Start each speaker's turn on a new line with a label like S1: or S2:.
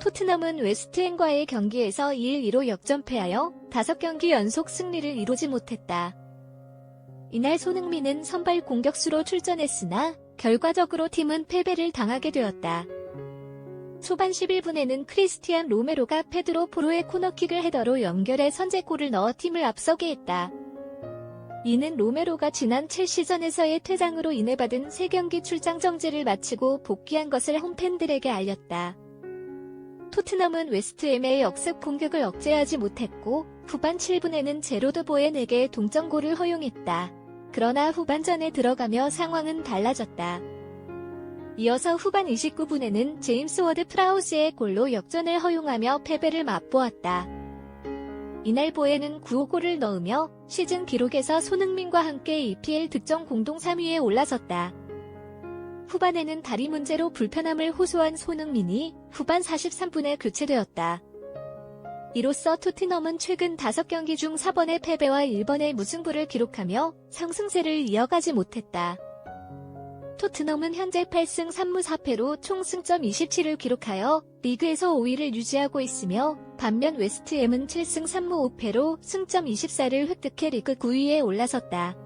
S1: 토트넘은 웨스트햄과의 경기에서 2-1로 역전패하여 5경기 연속 승리를 이루지 못했다. 이날 손흥민은 선발 공격수로 출전했으나 결과적으로 팀은 패배를 당하게 되었다. 초반 11분에는 크리스티안 로메로가 페드로 포로의 코너킥을 헤더로 연결해 선제골을 넣어 팀을 앞서게 했다. 이는 로메로가 지난 첼시전에서의 퇴장으로 인해 받은 3경기 출장 정지를 마치고 복귀한 것을 홈팬들에게 알렸다. 토트넘은 웨스트햄의 역습 공격을 억제하지 못했고 후반 7분에는 제로드 보엔에게 동점골을 허용했다. 그러나 후반전에 들어가며 상황은 달라졌다. 이어서 후반 29분에는 제임스 워드 프라우스의 골로 역전을 허용하며 패배를 맛보았다. 이날 보에는 9호골을 넣으며 시즌 기록에서 손흥민과 함께 EPL 득점 공동 3위에 올라섰다. 후반에는 다리 문제로 불편함을 호소한 손흥민이 후반 43분에 교체되었다. 이로써 토트넘은 최근 5경기 중 4번의 패배와 1번의 무승부를 기록하며 상승세를 이어가지 못했다. 토트넘은 현재 8승 3무 4패로 총 승점 27을 기록하여 리그에서 5위를 유지하고 있으며 반면 웨스트햄은 7승 3무 5패로 승점 24를 획득해 리그 9위에 올라섰다.